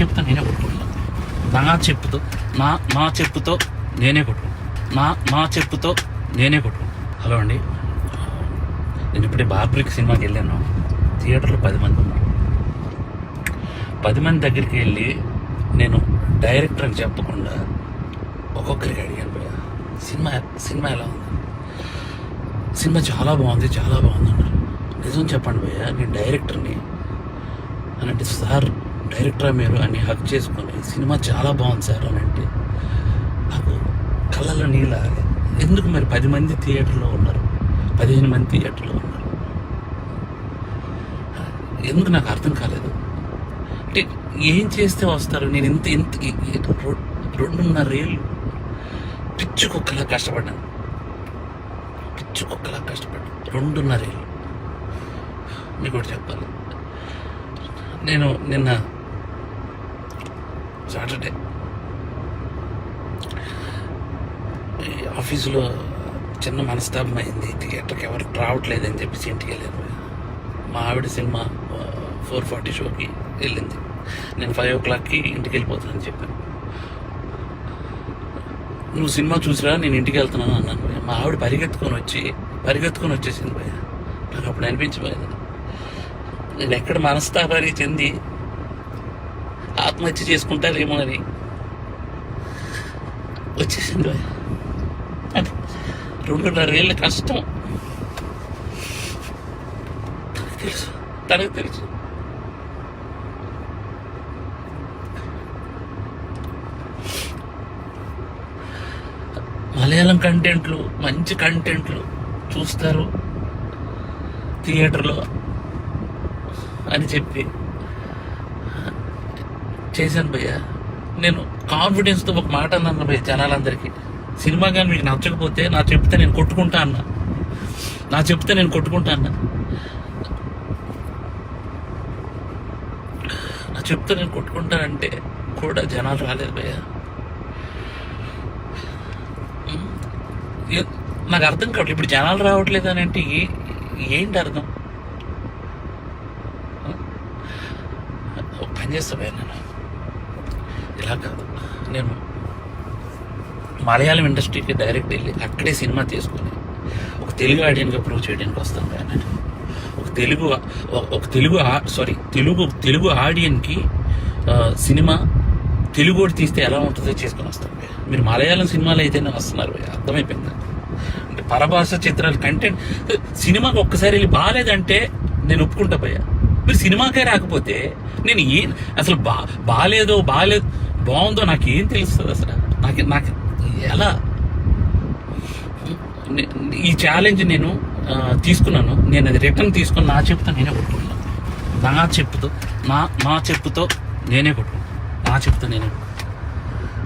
చెప్పుతో నేనే కొట్టుకుంటున్నాను నా చెప్పుతో నా మా చెప్పుతో నేనే కొట్టుకుంటాను నా మా చెప్పుతో నేనే కొట్టుకుంటాను హలో అండి. నేను ఇప్పుడే బాబ్రిక్ సినిమాకి వెళ్ళాను. థియేటర్లో పది మంది ఉన్నారు. పది మంది దగ్గరికి వెళ్ళి నేను డైరెక్టర్కి చెప్పకుండా ఒక్కొక్కరికి అడిగాను భయ్యా సినిమా సినిమా ఎలా ఉంది? సినిమా చాలా బాగుంది చాలా బాగుంది అన్నారు. నిజం చెప్పండి భయ్యా నేను డైరెక్టర్ని అని అంటే సార్ డైరెక్టర్ మీరు అని హక్ చేసుకొని సినిమా చాలా బాగుంది సార్ అని అంటే నాకు కళ్ళలో నీళ్ళ ఎందుకు మరి పది మంది థియేటర్లో ఉన్నారు? పదిహేను మంది థియేటర్లో ఉన్నారు. ఎందుకు నాకు అర్థం కాలేదు. అంటే ఏం చేస్తే వస్తారు? నేను ఇంత ఇంత రెండున్నర ఏళ్ళు పిచ్చి కుక్కలా కష్టపడ్డాను. పిచ్చి కుక్కలా కష్టపడ్డాను. రెండున్నర ఏళ్ళు. మీకు కూడా చెప్పాలి. నేను నిన్న సాటర్డే ఆఫీసులో చిన్న మనస్తాపం అయింది. థియేటర్కి ఎవరు రావట్లేదని చెప్పేసి ఇంటికి వెళ్ళారు. మా ఆవిడ సినిమా ఫోర్ ఫార్టీ షోకి వెళ్ళింది. నేను ఫైవ్ ఓ క్లాక్కి ఇంటికి వెళ్ళిపోతానని చెప్పాను. నువ్వు సినిమా చూసిరా నేను ఇంటికి వెళ్తున్నాను అన్నాను. మా ఆవిడ పరిగెత్తుకొని వచ్చి పరిగెత్తుకొని వచ్చేసింది భయ నాకు అప్పుడు అనిపించిపోయింది నేను ఎక్కడ మనస్తాపానికి చెంది ఆత్మహత్య చేసుకుంటారేమో అని. వచ్చేసింది. అది రెండున్నర ఏళ్ళ కష్టం. తనకు తెలుసు. తనకు తెలుసు. మలయాళం కంటెంట్లు మంచి కంటెంట్లు చూస్తారు. థియేటర్లో అని చెప్పి. చేశాను భయ్య. నేను కాన్ఫిడెన్స్తో ఒక మాట అన్నాను భయ్య జనాలందరికీ. సినిమా కానీ మీకు నచ్చకపోతే నా చెప్తే నేను కొట్టుకుంటా అన్నా. నా చెప్తే నేను కొట్టుకుంటా అన్నా. నా చెప్తే నేను కొట్టుకుంటానంటే కూడా జనాలు రాలేదు భయ్య. నాకు అర్థం కావట్లేదు ఇప్పుడు జనాలు రావట్లేదు అని అంటే ఏ- ఏంటి అర్థం? ఒక పని చేస్తావే నేను ఇలా కాదు. నేను మలయాళం ఇండస్ట్రీకి డైరెక్ట్ వెళ్ళి అక్కడే సినిమా తీసుకొని ఒక తెలుగు ఆడియన్గా ప్రూవ్ చేయడానికి వస్తాను భయ్యా ఒక తెలుగు ఒక- తెలుగు సారీ తెలుగు తెలుగు ఆడియన్కి సినిమా తెలుగు కూడా తీస్తే ఎలా ఉంటుందో చేసుకొని వస్తాను మీరు మలయాళం సినిమాలు అయితేనే వస్తున్నారు అర్థమైపోయింది? అంటే పరభాష చిత్రాలు కంటెంట్ సినిమాకి ఒక్కసారి వెళ్ళి బాగాలేదంటే నేను ఒప్పుకుంటా భయ్యా. మీరు సినిమాకే రాకపోతే నేను ఏ అసలు బా బాగాలేదో బాగాలేదు బాగుందో నాకు ఏం తెలుస్తుంది అసలు? నాకు నాకు ఎలా? ఈ ఛాలెంజ్ నేను తీసుకున్నాను. నేను అది రిటర్న్ తీసుకుని నా చెప్పుతో నేనే కొట్టుకున్నాను నా చెప్పుతో నా నా చెప్పుతో నేనే కొట్టుకున్నాను నా చెప్పుతో నేనే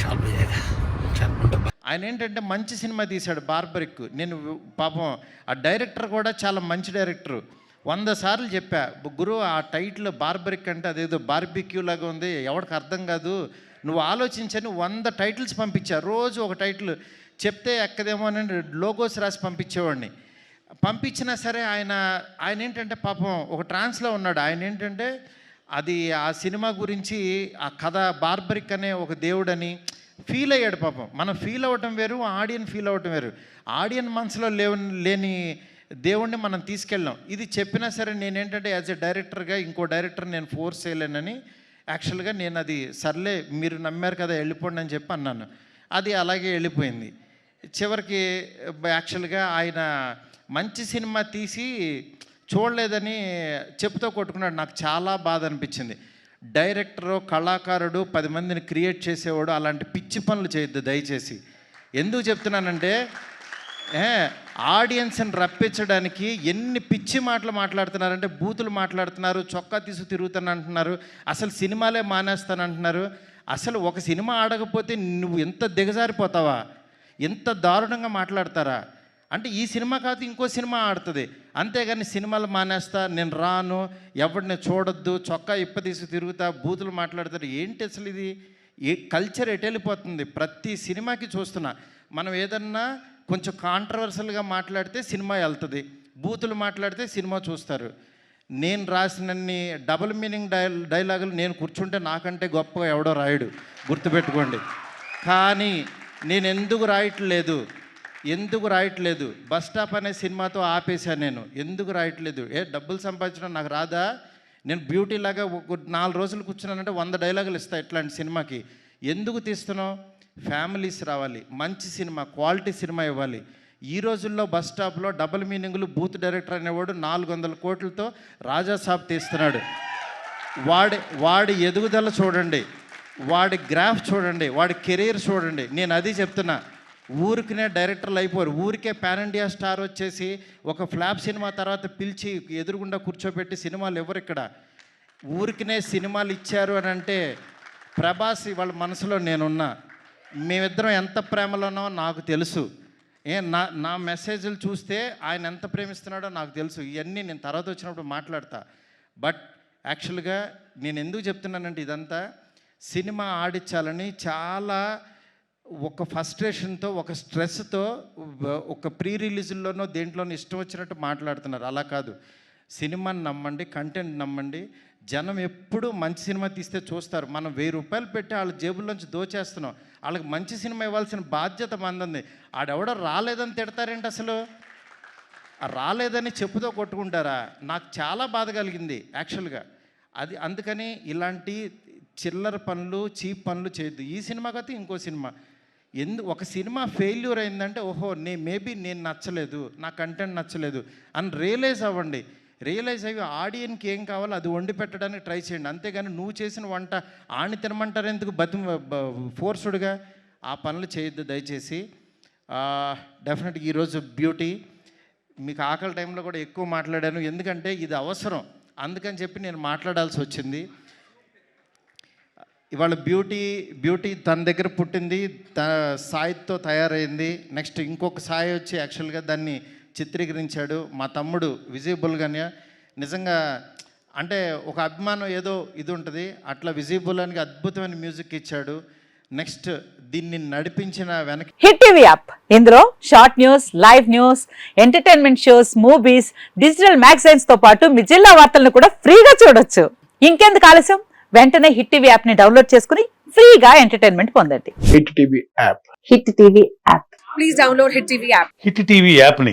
చాలా ఆయన ఏంటంటే మంచి సినిమా తీశాడు బార్బరిక్. నేను పాపం ఆ డైరెక్టర్ కూడా చాలా మంచి డైరెక్టర్. వంద సార్లు చెప్పా గురువు ఆ టైటిల్ బార్బరిక్ అంటే అదేదో బార్బిక్యూ లాగా ఉంది. ఎవరికి అర్థం కాదు. నువ్వు ఆలోచించని వంద టైటిల్స్ పంపించా రోజు ఒక టైటిల్ చెప్తే ఎక్కదేమో అని లోగోస్ రాసి పంపించేవాడిని. పంపించినా సరే ఆయన ఆయన ఏంటంటే పాపం ఒక ట్రాన్స్లో ఉన్నాడు. ఆయన ఏంటంటే అది ఆ సినిమా గురించి ఆ కథ బార్బరిక్ అనే ఒక దేవుడని ఫీల్ అయ్యాడు పాపం. మనం ఫీల్ అవ్వటం వేరు ఆడియన్ ఫీల్ అవ్వటం వేరు. ఆడియన్ మనసులో లేవు లేని దేవుణ్ణి మనం తీసుకెళ్ళాం. ఇది చెప్పినా సరే నేనేంటంటే యాజ్ ఎ డైరెక్టర్గా ఇంకో డైరెక్టర్ నేను ఫోర్స్ చేయలేనని యాక్చువల్గా నేను అది సర్లే మీరు నమ్మారు కదా వెళ్ళిపోండి అని చెప్పి అన్నాను. అది అలాగే వెళ్ళిపోయింది. చివరికి యాక్చువల్గా ఆయన మంచి సినిమా తీసి చూడలేదని చెప్తూ కొట్టుకున్నాడు. నాకు చాలా బాధ అనిపించింది. డైరెక్టరు కళాకారుడు పది మందిని క్రియేట్ చేసేవాడు అలాంటి పిచ్చి పనులు చేయొద్దు దయచేసి. ఎందుకు చెప్తున్నానంటే ఆడియన్స్ని రప్పించడానికి ఎన్ని పిచ్చి మాటలు మాట్లాడుతున్నారంటే బూతులు మాట్లాడుతున్నారు చొక్కా తీసు తిరుగుతాను అంటున్నారు అసలు సినిమాలే మానేస్తాను అంటున్నారు అసలు ఒక సినిమా ఆడకపోతే నువ్వు ఎంత దిగజారిపోతావా? ఎంత దారుణంగా మాట్లాడతారా? అంటే ఈ సినిమా కాదు ఇంకో సినిమా ఆడుతుంది. అంతేగాని సినిమాలు మానేస్తా నేను రాను ఎవరిని చూడొద్దు చొక్కా ఇప్పదీసి తిరుగుతా బూతులు మాట్లాడతారు. ఏంటి అసలు ఇది? ఏ కల్చర్ ఎటు వెళ్ళిపోతుంది ప్రతి సినిమాకి చూస్తున్నా. మనం ఏదన్నా కొంచెం కాంట్రవర్సల్గా మాట్లాడితే సినిమా వెళ్తుంది. బూతులు మాట్లాడితే సినిమా చూస్తారు. నేను రాసినన్ని డబుల్ మీనింగ్ డై డైలాగులు నేను కూర్చుంటే నాకంటే గొప్పగా ఎవడో రాయడు. గుర్తుపెట్టుకోండి. కానీ నేను ఎందుకు రాయట్లేదు? ఎందుకు రాయట్లేదు? బస్ స్టాప్ అనే సినిమాతో ఆపేశాను నేను. ఎందుకు రాయట్లేదు? ఏ డబ్బులు సంపాదించడం నాకు రాదా? నేను బ్యూటీ లాగా నాలుగు రోజులు కూర్చున్నానంటే వంద డైలాగులు ఇస్తా ఇట్లాంటి సినిమాకి. ఎందుకు తీస్తున్నావు? ఫ్యామిలీస్ రావాలి మంచి సినిమా క్వాలిటీ సినిమా ఇవ్వాలి. ఈ రోజుల్లో బస్ స్టాప్లో డబుల్ మీనింగ్లు బూత్ డైరెక్టర్ అనేవాడు నాలుగు వందల కోట్లతో రాజాసాబ్ తీస్తున్నాడు. వాడి వాడి ఎదుగుదల చూడండి వాడి గ్రాఫ్ చూడండి వాడి కెరీర్ చూడండి. నేను అది చెప్తున్నా ఊరికినే డైరెక్టర్లు అయిపోరు. ఊరికే పాన్ ఇండియా స్టార్ వచ్చేసి ఒక ఫ్లాప్ సినిమా తర్వాత పిలిచి ఎదురుగుండా కూర్చోబెట్టి సినిమాలు ఎవరు ఇక్కడ? ఊరికినే సినిమాలు ఇచ్చారు అని అంటే ప్రభాస్ వాళ్ళ మనసులో నేనున్నా. మేమిద్దరం ఎంత ప్రేమలోనో నాకు తెలుసు. ఏ నా నా మెసేజ్లు చూస్తే ఆయన ఎంత ప్రేమిస్తున్నాడో నాకు తెలుసు. ఇవన్నీ నేను తర్వాత వచ్చినప్పుడు మాట్లాడతా. బట్ యాక్చువల్గా నేను ఎందుకు చెప్తున్నానంటే ఇదంతా సినిమా ఆడించాలని చాలా ఒక ఫస్ట్రేషన్తో ఒక స్ట్రెస్తో ఒక ప్రీ రిలీజుల్లోనో దేంట్లోనో ఇష్టం వచ్చినట్టు మాట్లాడుతున్నారు. అలా కాదు. సినిమాని నమ్మండి కంటెంట్ నమ్మండి జనం ఎప్పుడు మంచి సినిమా తీస్తే చూస్తారు. మనం వెయ్యి రూపాయలు పెట్టి వాళ్ళ జేబుల్లోంచి దోచేస్తున్నాం. వాళ్ళకి మంచి సినిమా ఇవ్వాల్సిన బాధ్యత మందంది. ఆడెవడో రాలేదని తిడతారేంటి అసలు? రాలేదని చెప్పుతో కొట్టుకుంటారా? నాకు చాలా బాధ కలిగింది యాక్చువల్గా. అది అందుకని ఇలాంటి చిల్లర పనులు చీప్ పనులు చేయొద్దు. ఈ సినిమా కాదు ఇంకో సినిమా. ఎందు ఒక సినిమా ఫెయిల్యూర్ అయిందంటే ఓహో నే మేబీ నేను నచ్చలేదు నా కంటెంట్ నచ్చలేదు అని రియలైజ్ అవ్వండి. రియలైజ్ అయ్యి ఆడియన్కి ఏం కావాలో అది వండి పెట్టడానికి ట్రై చేయండి. అంతేగాని నువ్వు చేసిన వంట ఆని తినమంటారు ఎందుకు? బతి ఫోర్స్డ్గా ఆ పనులు చేయొద్దు దయచేసి. డెఫినెట్గా ఈరోజు బ్యూటీ. మీకు ఆకలి టైంలో కూడా ఎక్కువ మాట్లాడాను. ఎందుకంటే ఇది అవసరం. అందుకని చెప్పి నేను మాట్లాడాల్సి వచ్చింది. ఇవాళ బ్యూటీ బ్యూటీ తన దగ్గర పుట్టింది త సాయితో తయారైంది. నెక్స్ట్ ఇంకొక సాయి వచ్చి యాక్చువల్గా దాన్ని చిత్రీకరించాడు. మా తమ్ముడు విజయబుల్గానే నిజంగా అంటే ఒక అభిమానం ఏదో ఇది ఉంటుంది. అట్లా విజయబుల్ అని అద్భుతమైన మ్యూజిక్ ఇచ్చాడు. నెక్స్ట్ దీన్ని నడిపించిన వెనక హిట్ టీవీ యాప్. ఇందులో short news live news entertainment shows movies digital మ్యాగజైన్స్తో పాటు మీ జిల్లా వార్తలను కూడా ఫ్రీగా చూడొచ్చు. ఇంకెందుకు ఆలస్యం? వెంటనే హిట్ టీవీ యాప్ని డౌన్లోడ్ చేసుకుని ఫ్రీగా ఎంటర్టైన్మెంట్ పొందండి. Hit TV app. Hit TV app. please download Hit TV app. Hit TV యాప్ని